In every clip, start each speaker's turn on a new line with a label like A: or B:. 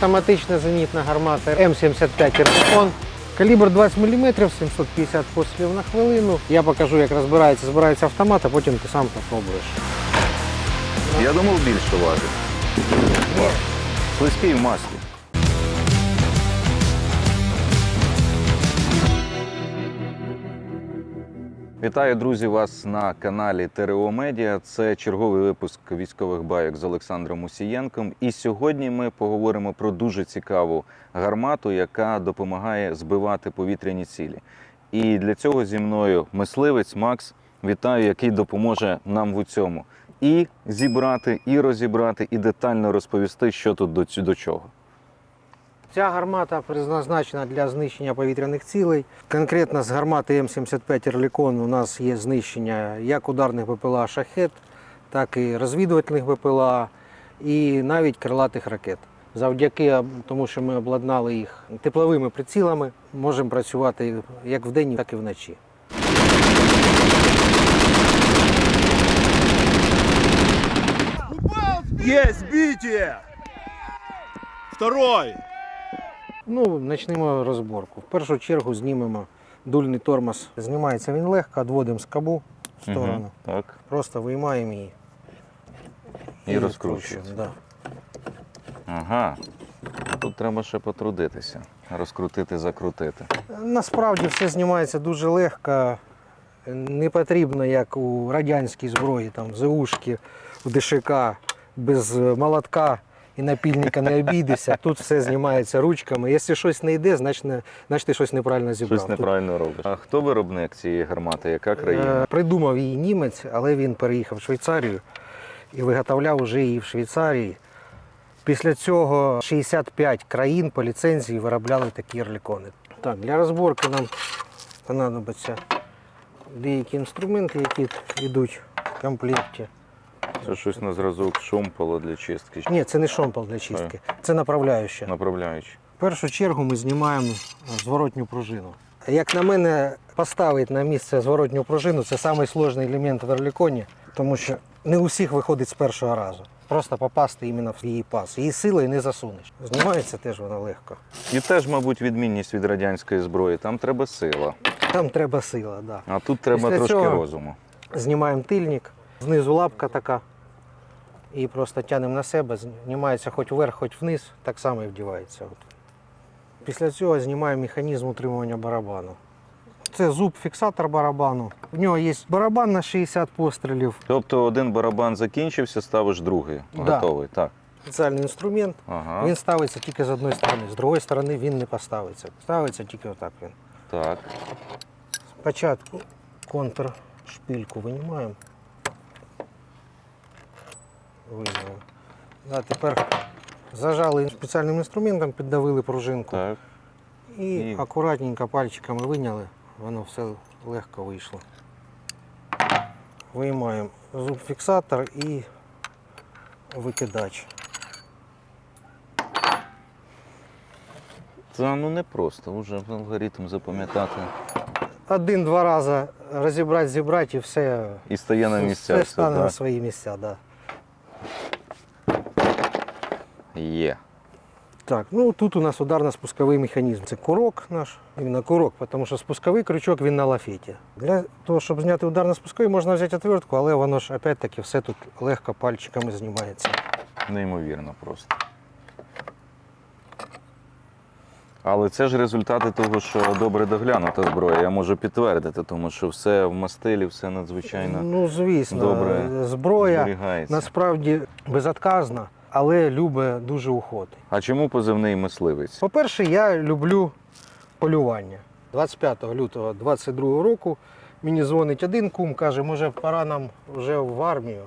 A: Автоматична зенітна гармата М75 Ірпікон. Калібр 20 мм, 750 пострілів на хвилину. Я покажу, як розбирається, збирається автомат, а потім ти сам попробуєш.
B: Я думав більше важить. Слизький в маслі. Вітаю, друзі, вас на каналі ТРО Медіа. Це черговий випуск військових байок з Олександром Мусієнком. І сьогодні ми поговоримо про дуже цікаву гармату, яка допомагає збивати повітряні цілі. І для цього зі мною мисливець Макс. Вітаю, який допоможе нам в цьому і зібрати, і розібрати, і детально розповісти, що тут до чого.
A: Ця гармата призначена для знищення повітряних цілей. Конкретно з гармати М75 Ерлікон у нас є знищення як ударних БПЛА шахет, так і розвідувальних БПЛА, і навіть крилатих ракет. Завдяки тому, що ми обладнали їх тепловими прицілами, можемо працювати як вдень, так і вночі.
C: Есть битие! Второй!
A: Ну, почнемо розборку. В першу чергу знімемо дульний тормоз. Знімається він легко, відводимо скобу в сторону.
B: Мгм, Так.
A: Просто виймаємо її.
B: І розкручується.
A: Да.
B: Ага. Тут треба ще потрудитися. Розкрутити, закрутити.
A: Насправді все знімається дуже легко. Не потрібно, як у радянській зброї, там ЗУшки, у ДШК, без молотка і напільника не обійдешся. Тут все знімається ручками. Якщо щось не йде, значить, не- значить ти щось неправильно зібрав.
B: Щось
A: Тут,
B: неправильно робиш. А хто виробник цієї гармати? Яка країна?
A: е, Придумав її німець, але він переїхав в Швейцарію і виготовляв уже її в Швейцарії. Після цього 65 країн по ліцензії виробляли такі ерлікони. Так, для розборки нам понадобиться деякі інструменти, які йдуть в комплекті.
B: Це щось на зразок шомпола для чистки.
A: Ні, це не шомпол для чистки, це направляюча.
B: Направляючи.
A: В першу чергу ми знімаємо зворотню пружину. Як на мене, поставити на місце зворотню пружину це найскладніший елемент в ерліконі, тому що не у всіх виходить з першого разу. Просто попасти іменно в її пас. Її силою не засунеш. Знімається теж вона легко.
B: І теж, мабуть, відмінність від радянської зброї. Там треба сила.
A: Там треба сила, так. Да.
B: А тут треба
A: Після
B: трошки
A: цього-
B: розуму.
A: Знімаємо тильник, знизу лапка така. І просто тягнемо на себе, знімається хоч вверх, хоч вниз, так само і вдівається. От. Після цього знімаємо механізм утримування барабану. Це зуб-фіксатор барабану. В нього є барабан на 60 пострілів,
B: Тобто один барабан закінчився, ставиш другий.
A: Да.
B: Готовий. Так.
A: спеціальний інструмент.
B: Ага.
A: Він ставиться тільки з одної сторони, з другої сторони він не поставиться. Ставиться тільки отак він.
B: Так.
A: Спочатку контр шпильку винімаємо. Вийняли. А тепер зажали спеціальним інструментом, піддавили пружинку
B: Так.
A: і
B: І-
A: акуратненько пальчиками виняли, воно все легко вийшло. Виймаємо зуб-фіксатор і викидач.
B: Це ну не просто, вже алгоритм запам'ятати.
A: Один-два рази розібрати, зібрати і все,
B: І стає на місця.
A: все
B: все,
A: стане на
B: так?
A: свої місця. Да.
B: Є.
A: Так, ну тут у нас ударно-спусковий механізм. Це курок наш, іменно курок, тому що спусковий крючок він на лафеті. Для того, щоб зняти ударно-спусковий, можна взяти отвертку, але воно ж опять-таки все тут легко пальчиками знімається.
B: Неймовірно просто. Але це ж результати того, що добре доглянута зброя. Я можу підтвердити, тому що все в мастилі, все надзвичайно
A: Ну, звісно,
B: добре
A: зброя
B: зберігається.
A: насправді безотказна, але любить дуже уход.
B: А чому позивний мисливець?
A: По-перше, я люблю полювання. 25 лютого 22 року мені дзвонить один кум, каже, може, пора нам вже в армію.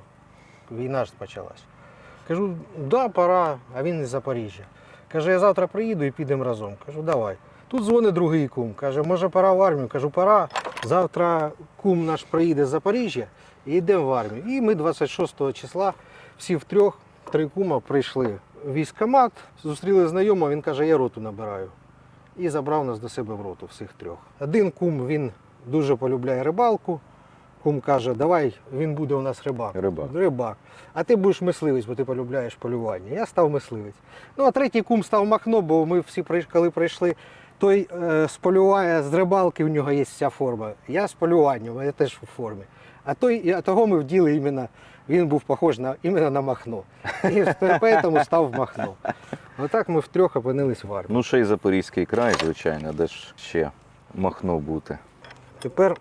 A: Війна ж почалась. Кажу, да, пора, а він із Запоріжжя. Каже, я завтра приїду і підемо разом. Кажу, давай. Тут дзвонить другий кум. Каже, може, пора в армію. Кажу, пора. Завтра кум наш приїде з Запоріжжя і йдемо в армію. І ми 26 числа всі втрьох, три кума прийшли в військкомат, зустріли знайомого, він каже, я роту набираю. І забрав нас до себе в роту всіх трьох. Один кум він дуже полюбляє рибалку, Кум каже, давай він буде у нас рибак.
B: Рибак.
A: Рибак. А ти будеш мисливець, бо ти полюбляєш полювання. Я став мисливець. Ну а третій кум став махно, бо ми всі коли прийшли. Той е, з полювання, з рибалки в нього є вся форма. Я з полювання, я теж у формі. А той, а того ми вділи іменно, він був похож на, іменно на махно. І тому став махно. Отак ми втрьох опинились в армії.
B: Ну, ще й Запорізький край, звичайно, де ж ще махно бути.
A: Тепер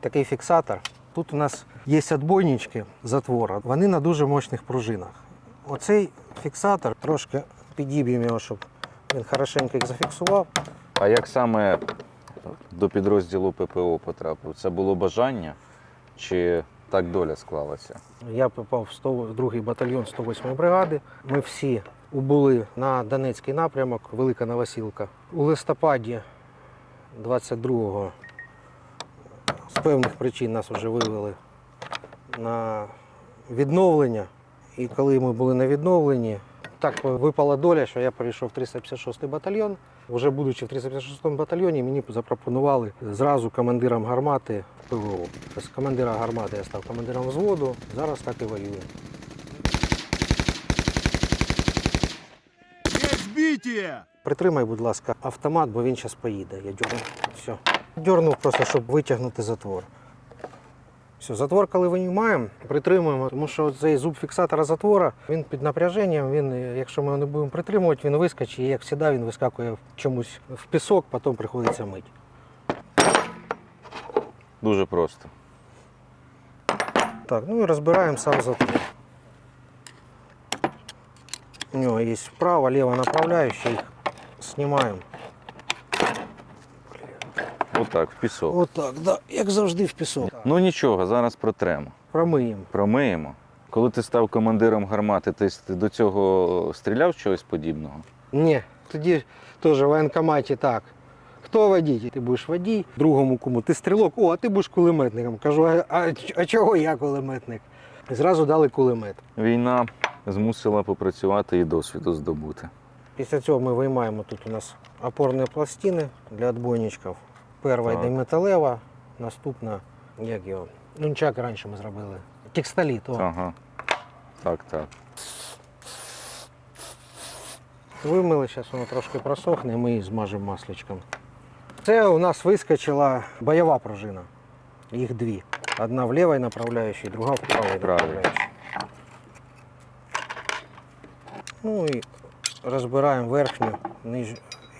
A: такий фіксатор. Тут у нас є відбойнички затвора, вони на дуже мощних пружинах. Оцей фіксатор трошки підіб'ємо його, щоб він хорошенько їх зафіксував.
B: А як саме до підрозділу ППО потрапив? Це було бажання чи так доля склалася?
A: Я попав в 102-й батальйон 108-ї бригади. Ми всі убули на Донецький напрямок, Велика Новосілка. У листопаді 22-го з певних причин нас вже вивели на відновлення. І коли ми були на відновленні, так випала доля, що я перейшов в 356-й батальйон. Вже будучи в 356-му батальйоні, мені запропонували зразу командиром гармати ПВО. З командира гармати я став командиром взводу, зараз так і воюю.
C: Есть!
A: Притримай, будь ласка, автомат, бо він зараз поїде. Я дьорну. Все. Дьорнув просто, щоб витягнути затвор. Все, затвор, коли винімаємо, притримуємо, тому що цей зуб фіксатора затвора, він під напряженням, він, якщо ми його не будемо притримувати, він вискочить, і як завжди, він вискакує в чомусь в пісок, потім приходиться мити.
B: Дуже просто.
A: Так, ну і розбираємо сам затвор. У нього є вправо, ліво направляючі, їх знімаємо.
B: Отак, в пісок.
A: Отак, да, як завжди в пісок.
B: Ну нічого, зараз протремо.
A: Промиємо.
B: Промиємо. Коли ти став командиром гармати, ти до цього стріляв чогось подібного?
A: Ні, тоді теж в воєнкоматі так. Хто водій? Ти будеш водій, другому кому ти стрілок, о, а ти будеш кулеметником. Кажу, а, а, а чого я кулеметник? І зразу дали кулемет.
B: Війна змусила попрацювати і досвіду здобути.
A: Після цього ми виймаємо тут у нас опорні пластини для відбойничків. Перша йде металева, наступна, як його, нунчак раніше ми зробили. Текстоліт. О.
B: Ага. Так, так.
A: Вимили, зараз воно трошки просохне, ми її змажемо масличком. Це у нас вискочила бойова пружина. Їх дві. Одна в лівій направляючій, друга в правій направляючій. Ну і розбираємо верхню ниж...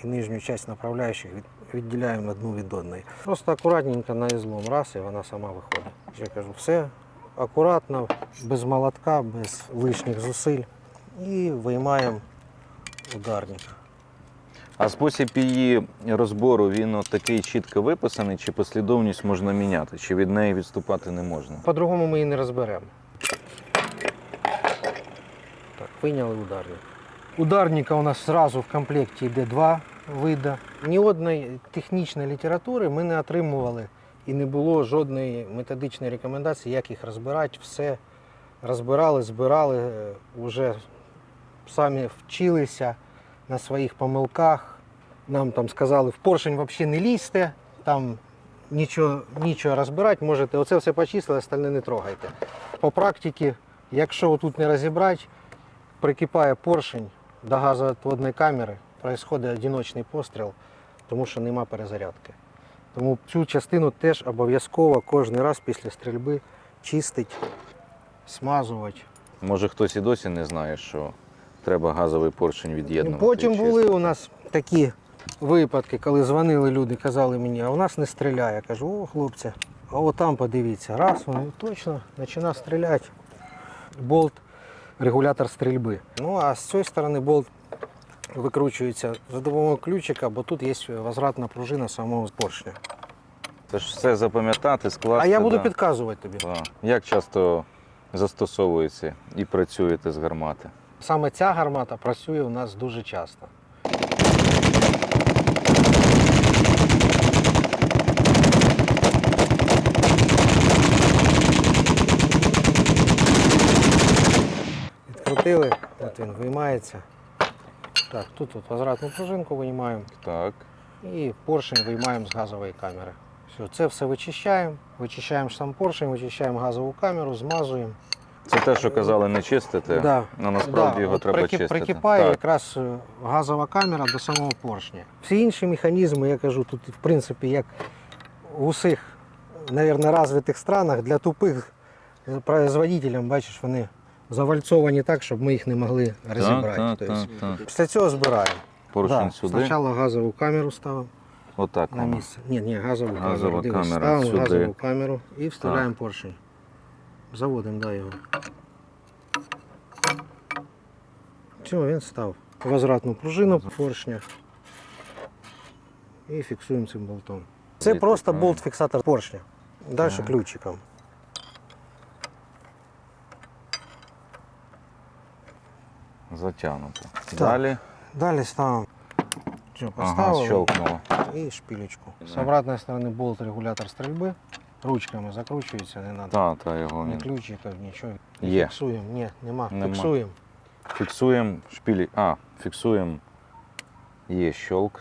A: і нижню частину направляючих, від... відділяємо одну від одної. Просто акуратненько на ізлом, раз, і вона сама виходить. Я кажу, все акуратно, без молотка, без лишніх зусиль. І виймаємо ударник.
B: А спосіб її розбору він такий чітко виписаний, чи послідовність можна міняти, чи від неї відступати не можна?
A: По-другому ми її не розберемо. Так, вийняли ударник. Ударника у нас зразу в комплекті йде два види. Ні технічної літератури ми не отримували і не було жодної методичної рекомендації, як їх розбирати. Все розбирали, збирали, вже самі вчилися на своїх помилках. Нам там сказали, в поршень взагалі не лізьте, там нічого, нічого розбирати, можете оце все почистили, остальне не трогайте. По практиці, якщо тут не розібрати, прикипає поршень до газоотводної камери, відбувається одиночний постріл, тому що нема перезарядки. Тому цю частину теж обов'язково кожен раз після стрільби чистить, смазувати.
B: Може хтось і досі не знає, що треба газовий поршень від'єднувати.
A: Потім були у нас такі випадки, коли дзвонили люди, казали мені, а у нас не стріляє. Я кажу, о, хлопці, а от там подивіться. Раз, вони точно починає стріляти. Болт, регулятор стрільби. Ну а з цієї сторони болт викручується за допомогою ключика, бо тут є возвратна пружина самого поршня.
B: Це ж все запам'ятати, скласти.
A: А я буду
B: да.
A: підказувати тобі.
B: Да. Як часто застосовується і працюєте з гармати?
A: Саме ця гармата працює у нас дуже часто. Відкрутили, от він виймається. Так, тут от возвратну пружинку виймаємо
B: Так.
A: і поршень виймаємо з газової камери. Все, це все вичищаємо. Вичищаємо сам поршень, вичищаємо газову камеру, змазуємо.
B: Це те, що казали, не чистити,
A: Да.
B: а насправді
A: Да,
B: його
A: от
B: треба
A: прикип-
B: чистити.
A: Прикипає
B: Так.
A: якраз е, газова камера до самого поршня. Всі інші механізми, я кажу, тут в принципі як у всіх, мабуть, розвитих странах для тупих е, производителям, бачиш, вони завальцовані так, щоб ми їх не могли розібрати.
B: Так,
A: Тобто,
B: так, так.
A: Після цього збираємо.
B: Поршень
A: Да,
B: сюди.
A: Спочатку газову камеру ставимо
B: Отак
A: на місце. Ні, ні, газову
B: Газова
A: камеру. Дивись,
B: камера
A: ставимо
B: сюди.
A: газову камеру і вставляємо поршень. Заводимо, да, його. Все, він став. Возвратну пружину поршня. І фіксуємо цим болтом. Це просто болт-фіксатор поршня. Далі ключиком.
B: Затягнуто. Далі.
A: Далі ставимо. Все,
B: Ага,
A: поставили.
B: щелкнуло.
A: і шпилечку. З обратної сторони болт регулятор стрільби. Ручками закручується, не треба.
B: Та, та його
A: Не
B: він.
A: ключі, то нічого.
B: Є.
A: Фіксуємо. Ні, нема.
B: Нема.
A: Фіксуємо.
B: Фіксуємо шпілі. А, фіксуємо. Є щелк.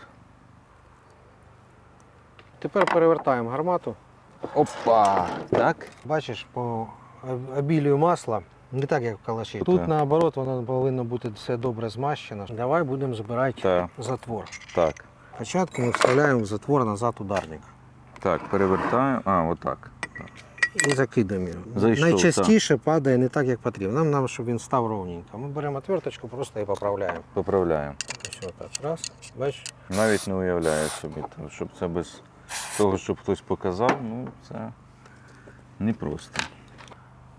A: Тепер перевертаємо гармату.
B: Опа! Так.
A: Бачиш, по об- обілію масла, не так, як в калаші. Тут
B: Так.
A: наоборот воно повинно бути все добре змащено. Давай будемо збирати
B: Так.
A: затвор.
B: Так.
A: Спочатку ми вставляємо в затвор назад ударник
B: Так, перевертаю. А, отак.
A: і закидаємо його.
B: Зайшов,
A: Найчастіше падає не так, як потрібно. Нам, нам, щоб він став ровненько. Ми беремо отверточку, просто і поправляємо.
B: Поправляємо.
A: Ось так. Раз. Бачиш?
B: Навіть не уявляю собі, щоб це без того, щоб хтось показав, ну це непросто.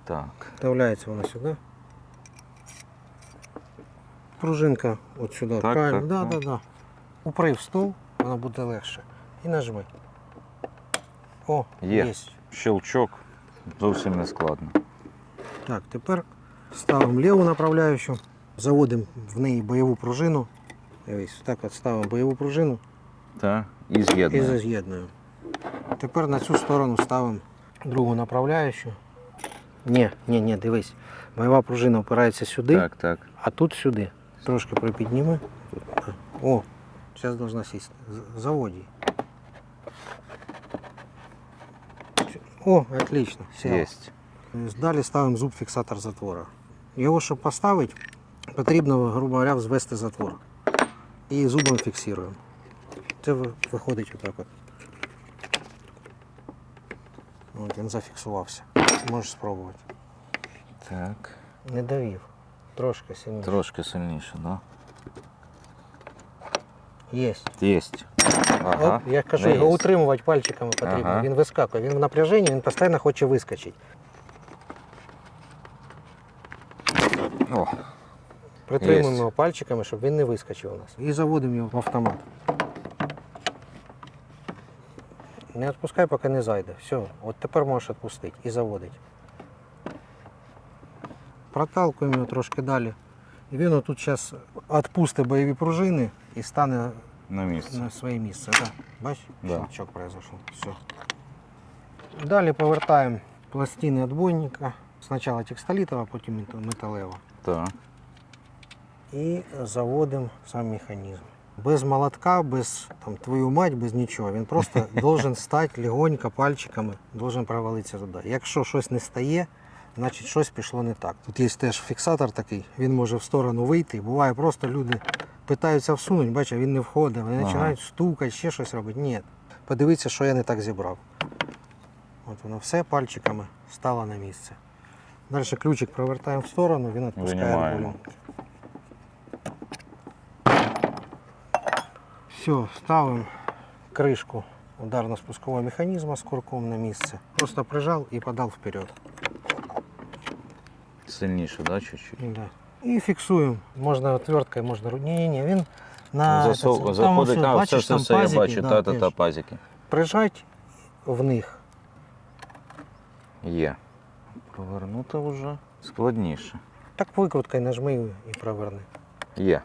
B: Так.
A: Вставляється воно сюди. Пружинка от сюди.
B: Так,
A: Правильно.
B: так,
A: да,
B: так.
A: да, да. Упри в стул, воно буде легше. І нажми. О,
B: Є.
A: є.
B: Щелчок зовсім не складно.
A: Так, тепер ставимо ліву направляючу, заводимо в неї бойову пружину. Дивись, так от ставимо бойову пружину
B: Так. І
A: і
B: з'єднуємо.
A: Тепер на цю сторону ставимо другу направляючу. Ні, ні, ні, дивись. Бойова пружина опирається сюди.
B: Так, так.
A: А тут сюди. Трошки припідніми. О, зараз должна сісти. З- Заводь її. О, отлично.
B: Єсть.
A: Далі ставимо зуб фіксатор затвора. Його, щоб поставити, потрібно, грубо говоря, звести затвор. І зубом фіксуємо. Це ви- виходить отак от. От він зафіксувався. Можеш спробувати.
B: Так.
A: Не давів. Трошки сильніше.
B: Трошки сильніше, так?
A: Єсть.
B: Да? Єсть. Ага.
A: От, я кажу,
B: Не
A: його
B: є.
A: утримувати пальчиками потрібно.
B: Ага.
A: Він вискакує, він в напряженні, він постійно хоче вискочити.
B: О,
A: Притримуємо його пальчиками, щоб він не вискочив у нас. І заводимо його в автомат. Не відпускай, поки не зайде. Все, от тепер можеш відпустити і заводити. Проталкуємо його трошки далі. І він отут зараз відпустить бойові пружини і стане
B: на місці.
A: на своє місце. Да. Бачиш,
B: Да.
A: щелчок произошел. Все. Далі повертаємо пластини отбойника. Спочатку текстолітова, потім мет- металева.
B: Так.
A: І заводимо сам механізм. Без молотка, без там, твою мать, без нічого. Він просто должен стати легонько пальчиками, должен провалитися туди. Якщо щось не стає, значить щось пішло не так. Тут є теж фіксатор такий, він може в сторону вийти. Буває просто люди питаються всунути, бачиш, він не входить. Вони починають стукати, ще щось робити. Ні. Подивіться, що я не так зібрав. От воно все пальчиками стало на місце. Далі ключик провертаємо в сторону, він відпускає
B: Винімаємо.
A: Все, ставимо кришку ударно-спускового механізму з курком на місце. Просто прижав і подав вперед.
B: Сильніше, да, чуть-чуть?
A: Да. І фіксуємо. Можна отверткою, можна ру- Ні, ні, ні, він на
B: Засов...
A: этот, там
B: Заходить,
A: ось,
B: а,
A: бачиш,
B: все, все,
A: там
B: все, я
A: пазики,
B: бачу,
A: да,
B: та, та,
A: теж.
B: та, пазики.
A: Прижать в них.
B: Є. Повернути вже складніше.
A: Так викруткою нажми і проверни.
B: Є.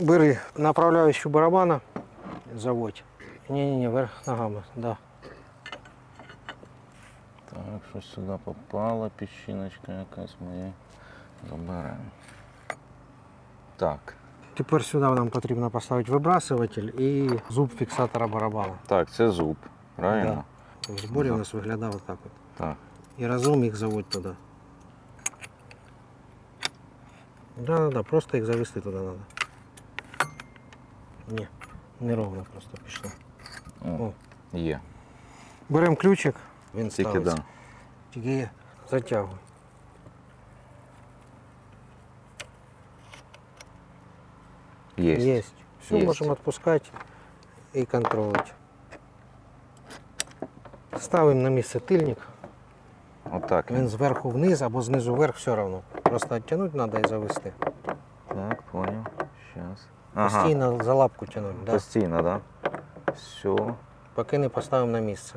A: Бери направляючу барабана, заводь. Ні-ні-ні, вверх ногами, да.
B: Так, щось сюди попало, піщиночка якась моя. Заберемо. Так.
A: Тепер сюди нам потрібно поставити вибрасуватель і зуб фіксатора барабану.
B: Так, це зуб, правильно?
A: В зборі у нас виглядав так от.
B: Так.
A: І разом їх заводь туди. Да, да, да, просто їх завести туди треба. Ні, неровно просто пішло.
B: О, є.
A: Беремо ключик, він
B: Тільки
A: ставиться.
B: да.
A: Тільки затягуй.
B: Є.
A: Есть. Все,
B: Есть.
A: можем отпускать и контролить. Ставимо на місце тильник.
B: Отак.
A: Він зверху вниз або знизу вверх все одно. Просто відтягнути треба і завести.
B: Сейчас. Ага.
A: Постійно за лапку тягнути. Да.
B: Постійно, так? Да? Все.
A: Поки не поставимо на місце.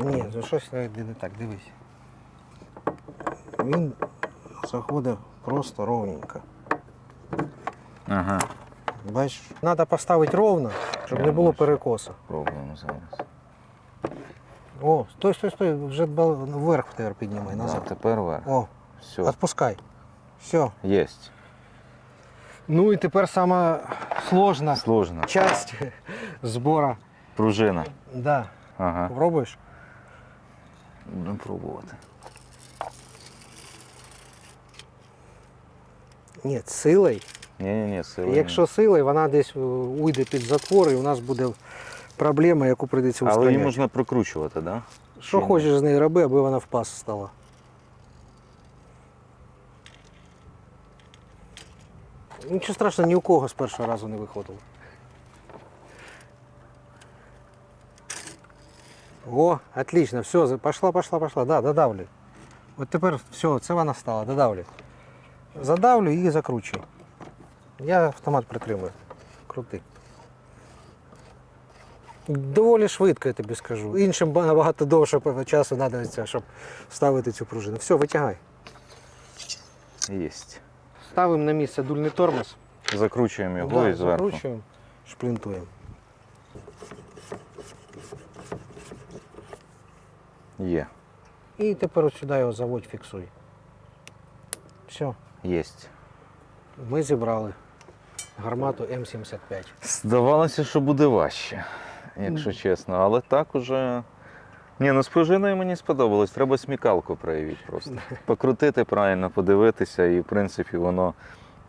A: Ні, ну щось не так, дивись. Він заходить просто ровненько.
B: Ага.
A: Бачиш? Треба поставити ровно, щоб не було перекосу.
B: Пробуємо зараз.
A: О, стой, стой, стой, вже вверх тепер піднімай
B: Да, тепер вверх.
A: О,
B: Все.
A: Отпускай. Все.
B: Єсть.
A: Ну і тепер сама сложна
B: Сложно.
A: часть збору.
B: Пружина.
A: Да.
B: Ага.
A: Попробуєш?
B: Будемо пробувати.
A: Ні, силою.
B: Ні-ні-ні, сила.
A: Якщо силою, вона десь е, уйде під затвор, і у нас буде проблема, яку прийдеться
B: Але її
A: устраняти.
B: можна прокручувати, так? Да?
A: Що
B: Чи ні?
A: хочеш з нею роби, аби вона в пас стала. Нічого страшного, ні у кого з першого разу не виходило. О, отлично, все, пошла, пошла, пошла. Да, додавлю. От тепер все, це вона стала, додавлю. Задавлю і закручую. Я автомат притримую. Крути. Доволі швидко, я тобі скажу. Іншим набагато довше часу знадобиться, щоб ставити цю пружину. Все, витягай.
B: Єсть.
A: Ставимо на місце дульний тормоз.
B: Закручуємо його
A: Да,
B: і зверху.
A: закручуємо, шплінтуємо.
B: Є.
A: І тепер от сюди його заводь, фіксуй. Все,
B: Єсть.
A: ми зібрали гармату М75.
B: Здавалося, що буде важче, якщо чесно. Але так уже. Ні, ну з пружиною мені сподобалось. Треба смікалку проявити просто. Покрутити правильно, подивитися, і в принципі воно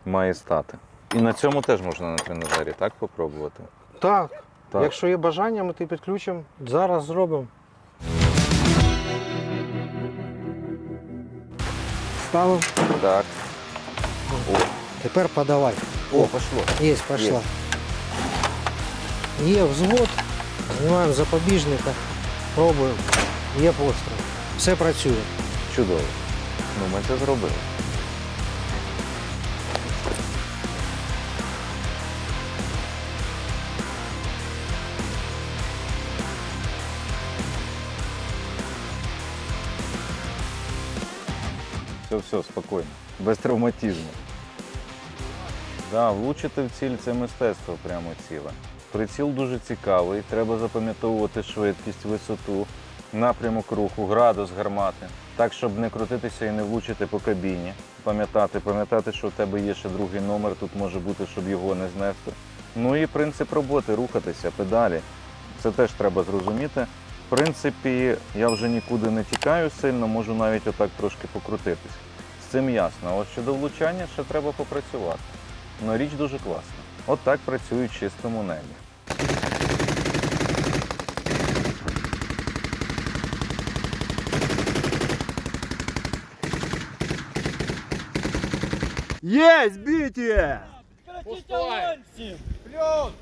B: має стати. І на цьому теж можна на тренажері, так попробувати?
A: Так,
B: Так.
A: якщо є бажання, ми ти підключимо. Зараз зробимо. Ставимо.
B: Так.
A: Тепер подавай.
B: О, пошло.
A: Є, пошла. Є взвод, знімаємо запобіжника, пробуємо. Є постріл. Все працює.
B: Чудово. Ну, ми це зробили. Все, все, спокійно. Без травматизму. Да, влучити в ціль це мистецтво прямо ціле. Приціл дуже цікавий, треба запам'ятовувати швидкість, висоту, напрямок руху, градус гармати, так, щоб не крутитися і не влучити по кабіні. Пам'ятати, пам'ятати, що в тебе є ще другий номер, тут може бути, щоб його не знести. Ну і принцип роботи рухатися, педалі. Це теж треба зрозуміти. В принципі, я вже нікуди не тікаю сильно, можу навіть отак трошки покрутитись. З цим ясно. А От щодо влучання ще треба попрацювати. Ну річ дуже класна. От працюють в чистому небі.
C: Есть битие!
D: Пустой! Плюс!